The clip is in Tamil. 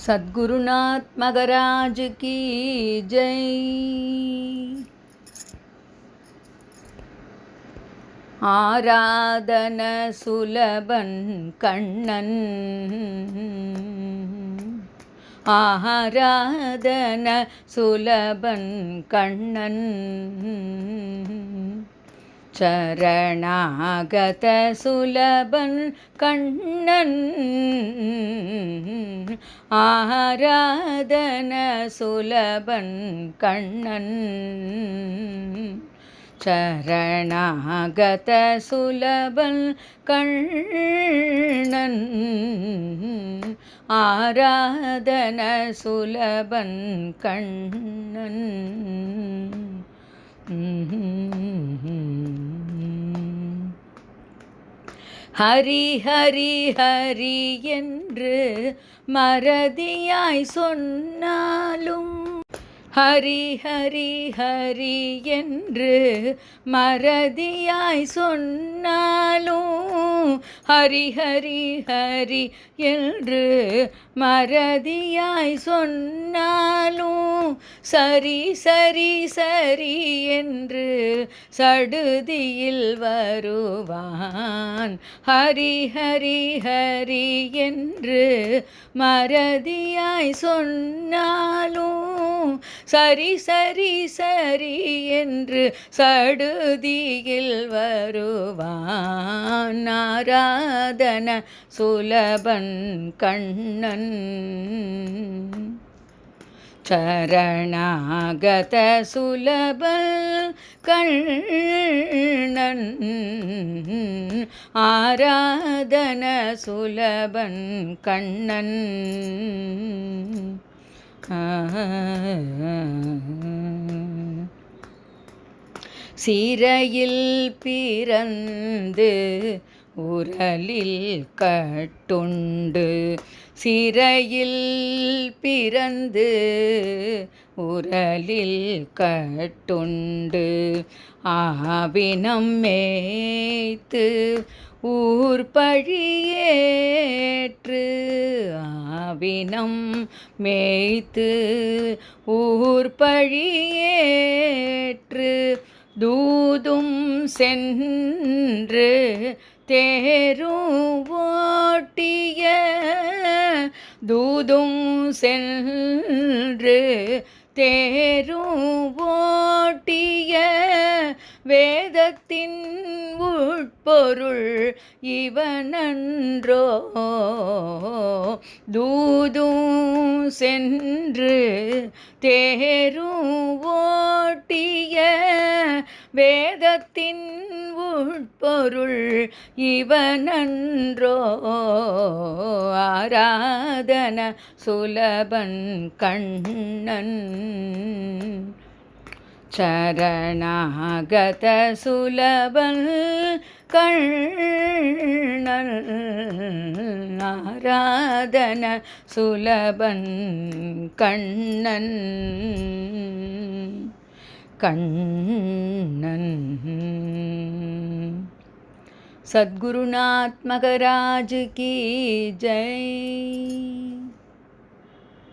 સદગુરુનાથ મગરાજ કી જય ஆராதன சுலபன் கண்ணன் ஆராதன சுலபன் கண்ணன் சரணாகத சுலபன் கண்ணன் ஆராதன சுலபன் கண்ணன். சரணாகத சுலபன் கண்ணன். ஆராதன சுலபன் கண்ணன். ஹரி ஹரி ஹரி என்று மறதியாய் சொன்னாலும் ஹரி ஹரி ஹரி என்று மறதியாய் சொன்னாலும் ஹரி ஹரி ஹரி என்று மறதியாய் சொன்னாலும் சரி சரி சரி என்று சடுதியில் வருவான். ஹரி ஹரி ஹரி என்று மறதியாய் சொன்னாலும் சரி சரி சரி என்று சடுதியில் வருவான். நாராதன சுலபன் கண்ணன். சரணாகத சுலப கண்ணன் ஆராதன சுலபன் கண்ணன் சிறையில் பிறந்து உரலில் கட்டுண்டு சிறையில் பிறந்து உரலில் கட்டுண்டு ஆவினம் மேய்த்து ஊர் பழியேற்று ஆவினம் மேய்த்து ஊர் பழியேற்று தூதும் சென்று தேரும் ஓட்டிய தூதும் சென்று தேரும் ஓட்டிய வேதத்தின் உட்பொருள் இவனன்றோ? தூதும் சென்று தேரும் ஓட்டிய வேதத்தின் பொருள் இவனன்றோ? ஆராதன சுலபன் கண்ணன். சரணாகத சுலபன் கண்ணன். ஆராதன சுலபன் கண்ணன். கண்ணன். सद्गुरुनात्मकराज की जय।